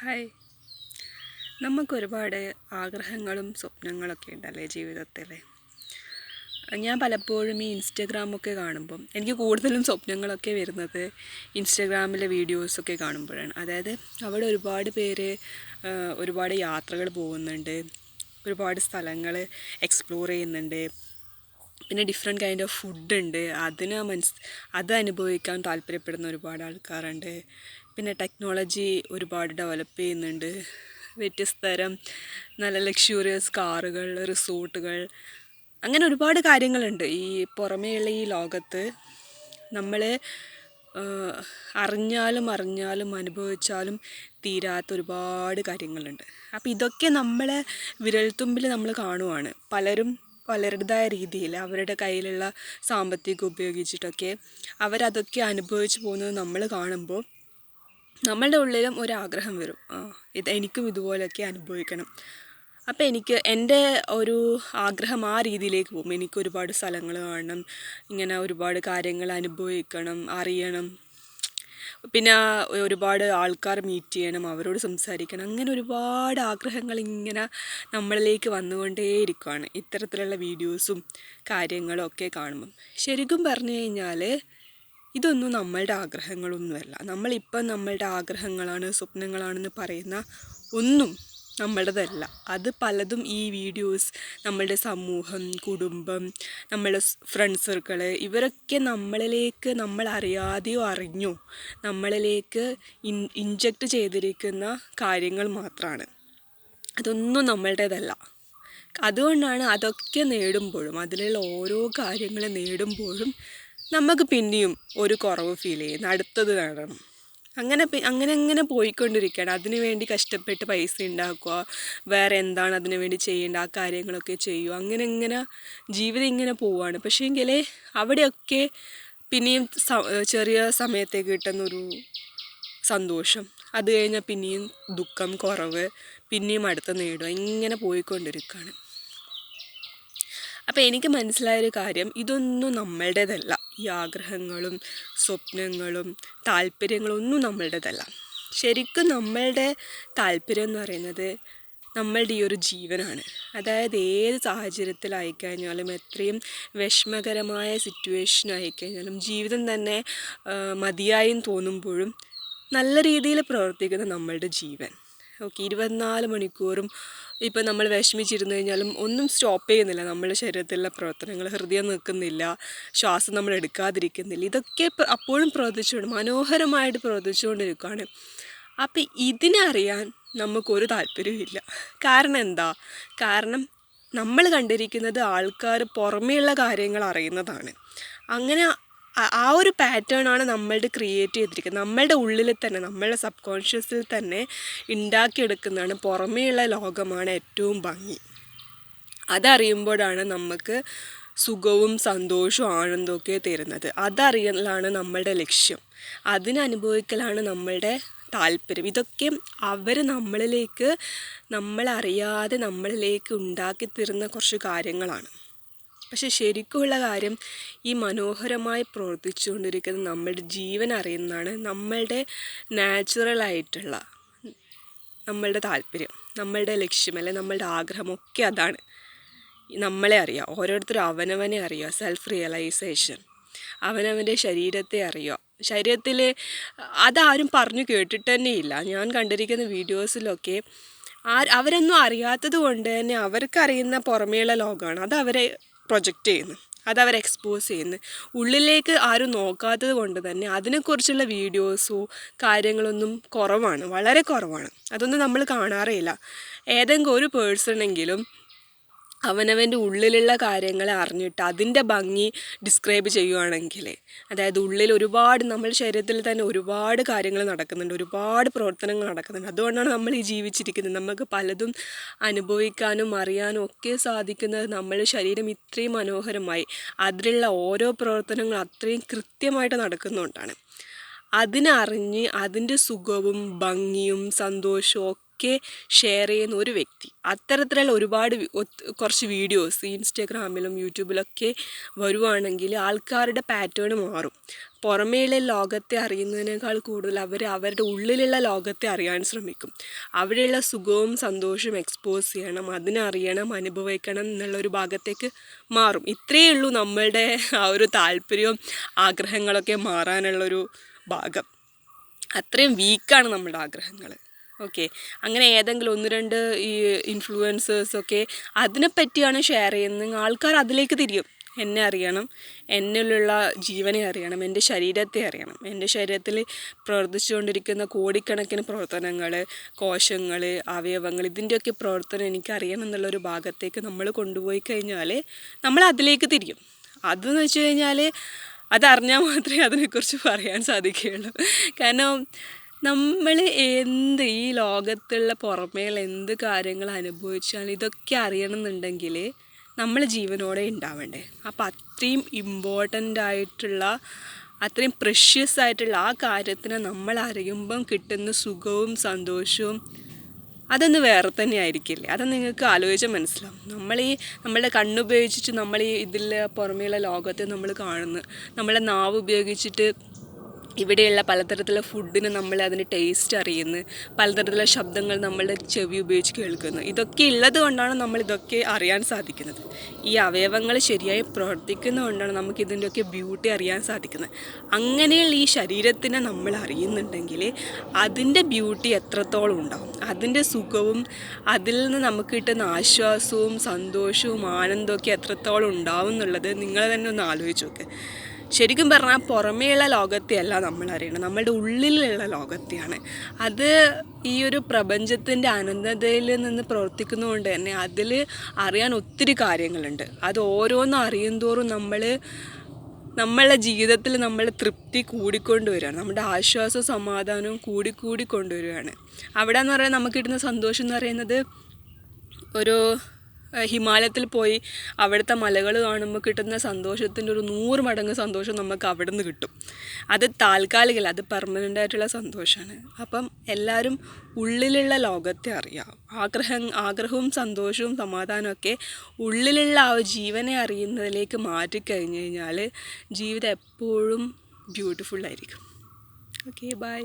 Hi. നമുക്കൊരുപാട് ആഗ്രഹങ്ങളും സ്വപ്നങ്ങളൊക്കെ ഉണ്ടല്ലേ ജീവിതത്തിൽ ഞാൻ പലപ്പോഴും ഈ ഇൻസ്റ്റഗ്രാമൊക്കെ കാണുമ്പം എനിക്ക് കൂടുതലും സ്വപ്നങ്ങളൊക്കെ വരുന്നത് ഇൻസ്റ്റഗ്രാമിലെ വീഡിയോസൊക്കെ കാണുമ്പോഴാണ്. അതായത് അവിടെ ഒരുപാട് പേര് ഒരുപാട് യാത്രകൾ പോകുന്നുണ്ട് ഒരുപാട് സ്ഥലങ്ങൾ എക്സ്പ്ലോർ ചെയ്യുന്നുണ്ട് പിന്നെ ഡിഫറെന്റ് കൈൻഡ് ഓഫ് ഫുഡ് ഉണ്ട്. അതിന് മനസ് അത് അനുഭവിക്കാൻ താല്പര്യപ്പെടുന്ന ഒരുപാട് ആൾക്കാരുണ്ട്. പിന്നെ ടെക്നോളജി ഒരുപാട് ഡെവലപ്പ് ചെയ്യുന്നുണ്ട്. വ്യത്യസ്ത തരം നല്ല ലക്ഷൂറിയസ് കാറുകൾ റിസോർട്ടുകൾ അങ്ങനെ ഒരുപാട് കാര്യങ്ങളുണ്ട്. ഈ പുറമേയുള്ള ഈ ലോകത്ത് നമ്മൾ അറിഞ്ഞാലും അറിഞ്ഞാലും അനുഭവിച്ചാലും തീരാത്ത ഒരുപാട് കാര്യങ്ങളുണ്ട്. അപ്പോൾ ഇതൊക്കെ നമ്മളെ വിരൽത്തുമ്പിൽ നമ്മൾ കാണുവാണ്. പലരും പലരുടേതായ രീതിയിൽ അവരുടെ കയ്യിലുള്ള സാമ്പത്തികം ഉപയോഗിച്ചിട്ടൊക്കെ അവരതൊക്കെ അനുഭവിച്ചു പോകുന്നത് നമ്മൾ കാണുമ്പോൾ നമ്മളുടെ ഉള്ളിലും ഒരാഗ്രഹം വരും. ഇത് എനിക്കും ഇതുപോലെയൊക്കെ അനുഭവിക്കണം. അപ്പോൾ എനിക്ക് എന്റെ ഒരു ആഗ്രഹം ആ രീതിയിലേക്ക് പോകും. എനിക്ക് ഒരുപാട് സ്ഥലങ്ങൾ കാണണം. ഇങ്ങനെ ഒരുപാട് കാര്യങ്ങൾ അനുഭവിക്കണം അറിയണം. പിന്നെ ഒരുപാട് ആൾക്കാർ മീറ്റ് ചെയ്യണം അവരോട് സംസാരിക്കണം. അങ്ങനെ ഒരുപാട് ആഗ്രഹങ്ങൾ ഇങ്ങനെ നമ്മളിലേക്ക് വന്നുകൊണ്ടേയിരിക്കുകയാണ് ഇത്തരത്തിലുള്ള വീഡിയോസും കാര്യങ്ങളും ഒക്കെ കാണുമ്പം. ശരിക്കും പറഞ്ഞു കഴിഞ്ഞാൽ ഇതൊന്നും നമ്മളുടെ ആഗ്രഹങ്ങളൊന്നുമല്ല. നമ്മളിപ്പം നമ്മളുടെ ആഗ്രഹങ്ങളാണ് സ്വപ്നങ്ങളാണെന്ന് പറയുന്ന ഒന്നും നമ്മളുടേതല്ല. അത് പലതും ഈ വീഡിയോസ് നമ്മളുടെ സമൂഹം കുടുംബം നമ്മളുടെ ഫ്രണ്ട് സർക്കിൾ ഇവരൊക്കെ നമ്മളിലേക്ക് നമ്മൾ അറിയാതെയോ അറിഞ്ഞോ നമ്മളിലേക്ക് ഇൻ ഇൻജക്റ്റ് ചെയ്തിരിക്കുന്ന കാര്യങ്ങൾ മാത്രമാണ് അതൊന്നും നമ്മളുടേതല്ല. അതുകൊണ്ടാണ് അതൊക്കെ നേടുമ്പോഴും അതിലുള്ള ഓരോ കാര്യങ്ങൾ നേടുമ്പോഴും നമുക്ക് പിന്നെയും ഒരു കുറവ് ഫീൽ ചെയ്യുന്നു. അടുത്തത് നേടണം അങ്ങനെ അങ്ങനെ അങ്ങനെ പോയിക്കൊണ്ടിരിക്കുകയാണ്. അതിനു വേണ്ടി കഷ്ടപ്പെട്ട് പൈസ ഉണ്ടാക്കുക. വേറെ എന്താണ് അതിനു വേണ്ടി ചെയ്യേണ്ട? ആ കാര്യങ്ങളൊക്കെ ചെയ്യുക. അങ്ങനെ ഇങ്ങനെ ജീവിതം ഇങ്ങനെ പോവുകയാണ് പക്ഷേ എങ്കിൽ അവിടെയൊക്കെ പിന്നെയും ചെറിയ സമയത്തേക്ക് കിട്ടുന്നൊരു സന്തോഷം. അത് കഴിഞ്ഞാൽ പിന്നെയും ദുഃഖം കുറവ് പിന്നെയും അടുത്ത നേടുക. ഇങ്ങനെ പോയിക്കൊണ്ടിരിക്കുകയാണ്. അപ്പോൾ എനിക്ക് മനസ്സിലായൊരു കാര്യം. ഇതൊന്നും നമ്മളുടേതല്ല. ഈ ആഗ്രഹങ്ങളും സ്വപ്നങ്ങളും താല്പര്യങ്ങളും ഒന്നും നമ്മളുടേതല്ല. ശരിക്കും നമ്മളുടെ താല്പര്യം എന്ന് പറയുന്നത് നമ്മളുടെ ഈ ഒരു ജീവനാണ്. അതായത് ഏത് സാഹചര്യത്തിലായിക്കഴിഞ്ഞാലും എത്രയും വിഷമകരമായ സിറ്റുവേഷൻ ആയിക്കഴിഞ്ഞാലും ജീവിതം തന്നെ മതിയായും തോന്നുമ്പോഴും നല്ല രീതിയിൽ പ്രവർത്തിക്കുന്ന നമ്മളുടെ ജീവൻ. ഓക്കെ ഇരുപത്തിനാല് മണിക്കൂറും ഇപ്പം നമ്മൾ വിഷമിച്ചിരുന്നു കഴിഞ്ഞാലും ഒന്നും സ്റ്റോപ്പ് ചെയ്യുന്നില്ല. നമ്മുടെ ശരീരത്തിലുള്ള പ്രവർത്തനങ്ങൾ ഹൃദയം നിൽക്കുന്നില്ല ശ്വാസം നമ്മൾ എടുക്കാതിരിക്കുന്നില്ല. ഇതൊക്കെ അപ്പോഴും പ്രവർത്തിച്ചുകൊണ്ട് മനോഹരമായിട്ട് പ്രവർത്തിച്ചുകൊണ്ടിരിക്കുകയാണ് അപ്പം ഇതിനറിയാൻ നമുക്കൊരു താല്പര്യവും കാരണം എന്താ? കാരണം നമ്മൾ കണ്ടിരിക്കുന്നത് ആൾക്കാർ പുറമേയുള്ള കാര്യങ്ങൾ അറിയുന്നതാണ്. അങ്ങനെ ആ- ഒരു പാറ്റേൺ ആണ് നമ്മളുടെ ക്രിയേറ്റ് ചെയ്തിരിക്കുന്നത്. നമ്മളുടെ ഉള്ളിൽ തന്നെ നമ്മളുടെ സബ് കോൺഷ്യസിൽ തന്നെ ഉണ്ടാക്കിയെടുക്കുന്നതാണ് പുറമേയുള്ള ലോകമാണ് ഏറ്റവും ഭംഗി. അതറിയുമ്പോഴാണ് നമുക്ക് സുഖവും സന്തോഷവും ആനന്ദവും ഒക്കെ തരുന്നത്. അതറിയലാണ് നമ്മളുടെ ലക്ഷ്യം. അതിനനുഭവിക്കലാണ് നമ്മളുടെ താല്പര്യം. ഇതൊക്കെ അവർ നമ്മളിലേക്ക് നമ്മളറിയാതെ നമ്മളിലേക്ക് ഉണ്ടാക്കി തരുന്ന കുറച്ച് കാര്യങ്ങളാണ്. പക്ഷെ ശരിക്കുമുള്ള കാര്യം ഈ മനോഹരമായി പ്രവർത്തിച്ചുകൊണ്ടിരിക്കുന്ന നമ്മുടെ ജീവൻ അറിയുന്നതാണ് നമ്മളുടെ നാച്ചുറലായിട്ടുള്ള നമ്മളുടെ താല്പര്യം നമ്മളുടെ ലക്ഷ്യം അല്ലെ നമ്മളുടെ ആഗ്രഹമൊക്കെ അതാണ്. നമ്മളെ അറിയാം ഓരോരുത്തരും അവനവനെ അറിയാം സെൽഫ് റിയലൈസേഷൻ അവനവന്റെ ശരീരത്തെ അറിയാം ശരീരത്തിൽ അതാരും പറഞ്ഞു കേട്ടിട്ട് തന്നെ ഇല്ല. ഞാൻ കണ്ടിരിക്കുന്ന വീഡിയോസിലൊക്കെ ആ അവരൊന്നും അറിയാത്തത് കൊണ്ട് തന്നെ അവർക്കറിയുന്ന പുറമേയുള്ള ലോകമാണ്. അത് അവരെ പ്രൊജക്റ്റ് ചെയ്യുന്നു. അത് അവർ എക്സ്പോസ് ചെയ്യുന്നു. ഉള്ളിലേക്ക് ആരും നോക്കാത്തത് കൊണ്ട് തന്നെ അതിനെക്കുറിച്ചുള്ള വീഡിയോസോ കാര്യങ്ങളൊന്നും കുറവാണ്. വളരെ കുറവാണ്. അതൊന്നും നമ്മൾ കാണാറേയില്ല. ഏതെങ്കിലും ഒരു പേഴ്സണെങ്കിലും അവനവന്റെ ഉള്ളിലുള്ള കാര്യങ്ങളെ അറിഞ്ഞിട്ട് അതിന്റെ ഭംഗി ഡിസ്ക്രൈബ് ചെയ്യുവാണെങ്കിൽ അതായത് ഉള്ളിൽ ഒരുപാട് നമ്മൾ ശരീരത്തിൽ തന്നെ ഒരുപാട് കാര്യങ്ങൾ നടക്കുന്നുണ്ട് ഒരുപാട് പ്രവർത്തനങ്ങൾ നടക്കുന്നുണ്ട്. അതുകൊണ്ടാണ് നമ്മൾ ഈ ജീവിച്ചിരിക്കുന്നത്. നമുക്ക് പലതും അനുഭവിക്കാനും അറിയാനും ഒക്കെ സാധിക്കുന്നത് നമ്മൾ ശരീരം ഇത്രയും മനോഹരമായി അതിലുള്ള ഓരോ പ്രവർത്തനങ്ങളും അത്രയും കൃത്യമായിട്ട് നടക്കുന്നതുകൊണ്ടാണ് അതിനറിഞ്ഞ് അതിന്റെ സുഖവും ഭംഗിയും സന്തോഷവും ഒക്കെ ഷെയർ ചെയ്യുന്ന ഒരു വ്യക്തി. അത്തരത്തിലുള്ള ഒരുപാട് കുറച്ച് വീഡിയോസ് ഇൻസ്റ്റാഗ്രാമിലും യൂട്യൂബിലൊക്കെ വരുവാണെങ്കിൽ ആൾക്കാരുടെ പാറ്റേൺ മാറും. പുറമേയുള്ള ലോകത്തെ അറിയുന്നതിനേക്കാൾ കൂടുതൽ അവർ അവരുടെ ഉള്ളിലുള്ള ലോകത്തെ അറിയാൻ ശ്രമിക്കും. അവിടെയുള്ള സുഖവും സന്തോഷവും എക്സ്പോസ് ചെയ്യണം അതിനറിയണം അനുഭവിക്കണം എന്നുള്ള ഒരു ഭാഗത്തേക്ക് മാറും. ഇത്രയേ ഉള്ളൂ നമ്മളുടെ ആ ഒരു താല്പര്യവും ആഗ്രഹങ്ങളൊക്കെ മാറാനുള്ളൊരു ഭാഗം. അത്രയും വീക്കാണ് നമ്മുടെ ആഗ്രഹങ്ങൾ ഓക്കെ. അങ്ങനെ ഏതെങ്കിലും ഒന്ന് രണ്ട് ഈ ഇൻഫ്ലുവൻസേഴ്സൊക്കെ അതിനെപ്പറ്റിയാണ് ഷെയർ ചെയ്യുന്നത്. ആൾക്കാർ അതിലേക്ക് തിരിയും. എന്നെ അറിയണം. എന്നിലുള്ള ജീവനെ അറിയണം. എന്റെ ശരീരത്തെ അറിയണം. എന്റെ ശരീരത്തിൽ പ്രവർത്തിച്ചുകൊണ്ടിരിക്കുന്ന കോടിക്കണക്കിന് പ്രവർത്തനങ്ങൾ കോശങ്ങൾ അവയവങ്ങൾ ഇതിന്റെയൊക്കെ പ്രവർത്തനം എനിക്ക് അറിയണം എന്നുള്ളൊരു ഭാഗത്തേക്ക് നമ്മൾ കൊണ്ടുപോയി കഴിഞ്ഞാൽ നമ്മൾ അതിലേക്ക് തിരിയും. അതെന്ന് വെച്ച് കഴിഞ്ഞാൽ അതറിഞ്ഞാൽ മാത്രമേ അതിനെക്കുറിച്ച് പറയാൻ സാധിക്കുകയുള്ളൂ. കാരണം നമ്മൾ എന്ത് ഈ ലോകത്തുള്ള പുറമേയുള്ള എന്ത് കാര്യങ്ങൾ അനുഭവിച്ചാലും ഇതൊക്കെ അറിയണം എന്നുണ്ടെങ്കിൽ നമ്മൾ ജീവനോടെ ഉണ്ടാവണ്ടേ. അപ്പം അത്രയും ഇമ്പോർട്ടന്റ് ആയിട്ടുള്ള അത്രയും പ്രഷ്യസ് ആയിട്ടുള്ള ആ കാര്യത്തിന് നമ്മൾ അറിയുമ്പം കിട്ടുന്ന സുഖവും സന്തോഷവും അതൊന്ന് വേറെ തന്നെ ആയിരിക്കില്ലേ? അത് നിങ്ങൾക്ക് ആലോചിച്ചാൽ മനസ്സിലാവും. നമ്മൾ ഈ നമ്മളുടെ കണ്ണുപയോഗിച്ചിട്ട് നമ്മൾ ഈ ഇതിൽ പുറമേയുള്ള ലോകത്തെ നമ്മൾ കാണുന്നു നമ്മളെ നാവ് ഉപയോഗിച്ചിട്ട് ഇവിടെയുള്ള പലതരത്തിലുള്ള ഫുഡിന് നമ്മൾ അതിന്റെ ടേസ്റ്റ് അറിയുന്നു. പലതരത്തിലുള്ള ശബ്ദങ്ങൾ നമ്മളുടെ ചെവി ഉപയോഗിച്ച് കേൾക്കുന്നു. ഇതൊക്കെ ഉള്ളത് കൊണ്ടാണ് നമ്മൾ ഇതൊക്കെ അറിയാൻ സാധിക്കുന്നത്. ഈ അവയവങ്ങൾ ശരിയായി പ്രവർത്തിക്കുന്നതുകൊണ്ടാണ് നമുക്ക് ഇതിന്റെയൊക്കെ ബ്യൂട്ടി അറിയാൻ സാധിക്കുന്നത്. അങ്ങനെയുള്ള ഈ ശരീരത്തിനെ നമ്മൾ അറിയുന്നുണ്ടെങ്കിൽ അതിന്റെ ബ്യൂട്ടി എത്രത്തോളം ഉണ്ടാവും? അതിന്റെ സുഖവും അതിൽ നിന്ന് നമുക്ക് കിട്ടുന്ന ആശ്വാസവും സന്തോഷവും ആനന്ദമൊക്കെ എത്രത്തോളം ഉണ്ടാവും എന്നുള്ളത് നിങ്ങൾ തന്നെ ഒന്ന് ആലോചിച്ച് നോക്ക്. ശരിക്കും പറഞ്ഞാൽ പുറമേയുള്ള ലോകത്തെയല്ല നമ്മൾ അറിയണം നമ്മളുടെ ഉള്ളിലുള്ള ലോകത്തെയാണ്. അത് ഈ ഒരു പ്രപഞ്ചത്തിന്റെ അനന്തതയിൽ നിന്ന് പ്രവർത്തിക്കുന്നതുകൊണ്ട് തന്നെ അതിൽ അറിയാൻ ഒത്തിരി കാര്യങ്ങളുണ്ട്. അത് ഓരോന്നും അറിയും തോറും നമ്മൾ നമ്മളുടെ ജീവിതത്തിൽ നമ്മൾ തൃപ്തി കൂടിക്കൊണ്ടുവരികയാണ് നമ്മുടെ ആശ്വാസവും സമാധാനവും കൂടിക്കൂടി കൊണ്ടുവരികയാണ്. അവിടെ എന്ന് പറയുന്നത് നമുക്ക് കിട്ടുന്ന സന്തോഷം എന്ന് പറയുന്നത് ഒരു ഹിമാലയത്തിൽ പോയി അവിടുത്തെ മലകൾ കാണുമ്പോൾ കിട്ടുന്ന സന്തോഷത്തിന്റെ ഒരു നൂറ് മടങ്ങ് സന്തോഷം നമുക്ക് അവിടെ നിന്ന് കിട്ടും. അത് താൽക്കാലികമല്ല അത് പെർമനന്റ് ആയിട്ടുള്ള സന്തോഷമാണ് അപ്പം എല്ലാവരും ഉള്ളിലുള്ള ലോകത്തെ അറിയാം. ആഗ്രഹം ആഗ്രഹവും സന്തോഷവും സമാധാനമൊക്കെ ഉള്ളിലുള്ള ആ ജീവനെ അറിയുന്നതിലേക്ക് മാറ്റിക്കഴിഞ്ഞ് കഴിഞ്ഞാൽ ജീവിതം എപ്പോഴും ബ്യൂട്ടിഫുള്ളായിരിക്കും ഓക്കെ ബൈ